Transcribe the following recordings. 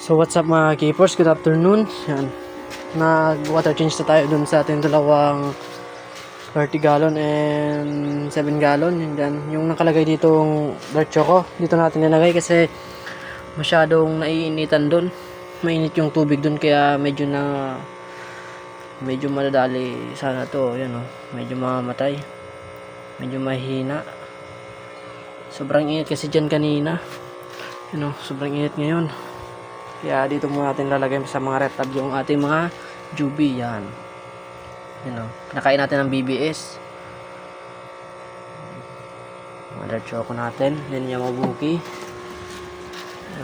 So what's up mga keepers? Good afternoon. Yan. Nag-water change na tayo dun sa ating dalawang 30 gallon and 7 gallon. Yan. Yung nakalagay ditong dark choco, dito natin nilagay kasi masyadong naiinitan dun. Mainit yung tubig dun kaya medyo na medyo madadali sana to. Yan o. Medyo mamamatay. Medyo mahina. Sobrang init kasi dyan kanina. Yan o. Sobrang init ngayon. Kaya dito muna natin lalagay sa mga red tab yung ating mga jubi yan. Yan o. Pinakain natin ng BBS. Mother choco natin. Then yung mabuki.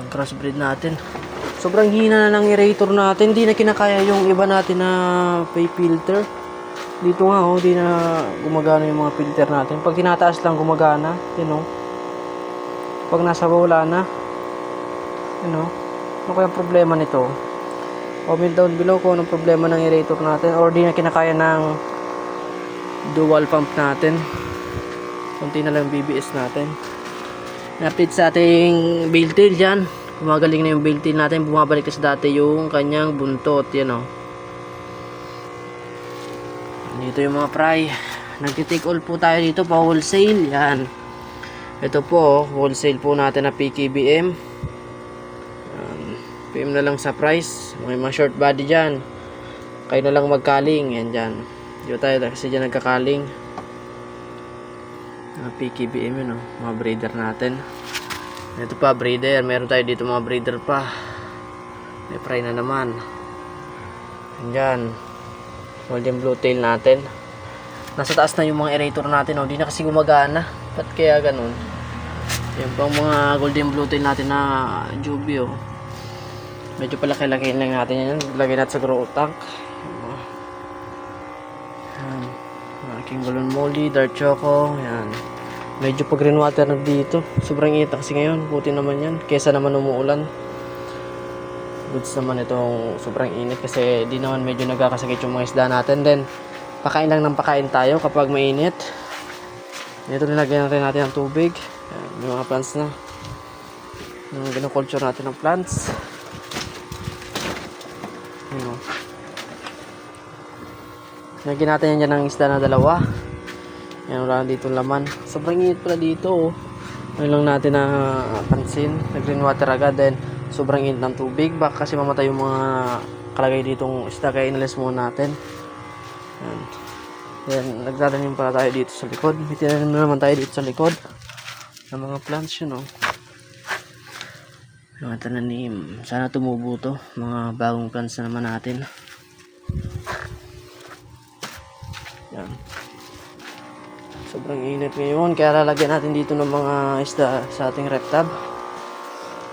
Yung crossbreed natin. Sobrang hina na ng aerator natin. Hindi na kinakaya yung iba natin na pay filter. Dito nga oh, di na gumagana yung mga filter natin. Pag tinataas lang gumagana. Yan o. Pag nasa wala na. Yan o. Ano kaya problema nito? Comment down below kung anong problema ng aerator natin or di na kinakaya ng dual pump natin. Kunti na lang BBS natin. Na-update sa ating built-in dyan. Gumagaling na yung built-in natin. Bumabalik na sa dati yung kanyang buntot. Yan o. Dito yung mga fry. Nagtitake all po tayo dito pa wholesale. Yan. Ito po, wholesale po natin na PKBM. PM na lang sa price. May mga short body dyan. Kayo na lang magkaling. Yan dyan. Dito tayo kasi dyan nagkakaling. Mga PKBM yun, oh. mga breeder natin. Ito pa, breeder. Meron tayo dito mga breeder pa. May fry na naman. Yan. Golden blue tail natin. Nasa taas na yung mga aerator natin. Oh. Di na kasi gumagana. Ba't kaya ganun? Yan pang mga golden blue tail natin na jubi. Oh. Medyo palaki-laki lang natin yan. Lagay natin sa grow tank. Yan. Aking balloon molly, dark choco. Yan. Medyo pag green water na dito. Sobrang init kasi ngayon. Buti naman yan. Kesa naman umuulan. Goods naman itong sobrang init kasi di naman medyo nagkakasakit yung mga isda natin. Then, pakain lang ng pakain tayo kapag mainit. Dito nilagyan natin natin ng tubig. Yan. May mga plants na. Yung ginakulture natin ng plants. Ano. Lagyan natin yan dyan ng isda na dalawa. Yan, wala na dito laman. Sobrang init pala dito, oh. Ano lang natin na pansin. Nag-green water agad, then sobrang init ng tubig. Baka kasi mamatay yung mga kalagay ditong isda, kaya inalis muna natin. Yan. Then, nagtatanim pala tayo dito sa likod. May tinanim na naman tayo dito sa likod. Ng mga plants yun, oh. Mga tananim. Sana tumubo to. Mga bagong plants na naman natin. Yan. Sobrang init ngayon. Kaya lalagyan natin dito ng mga isda sa ating rep tab.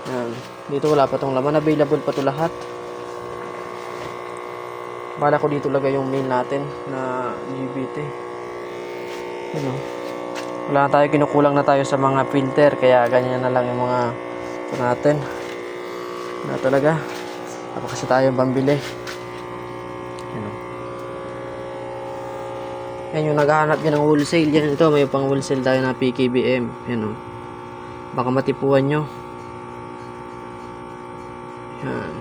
Yan. Dito wala pa tong laman. Available pa to lahat. Bala ko dito lagay yung main natin na GBT. Ano? Wala na tayo. Kinukulang na tayo sa mga filter. Kaya ganyan na lang yung mga natin. Na talaga. Ako kasi tayo pambili. Ano? Yan yung naghahanap yan ng wholesale. Yan ito, may pang wholesale tayo na PKBM. Yan o. Baka matipuan nyo. Yan.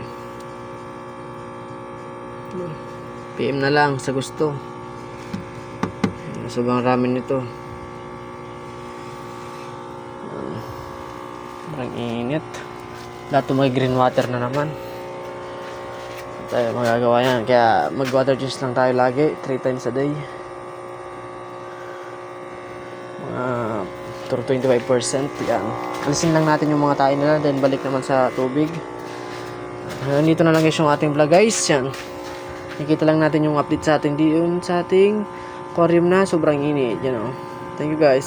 PM na lang sa gusto. Sobrang rami nito. Sobrang init. Lahat may green water na naman. Tayo magagawa yan. Kaya mag-water juice lang tayo lagi. 3 times a day. Mga uh, 25%. Yan. Alisin lang natin yung mga tain nila. Then balik naman sa tubig. Nandito na lang guys yung ating vlog guys. Yan. Nakikita lang natin yung update sa ating diyon sa ating aquarium na sobrang init. Yan o. Thank you guys.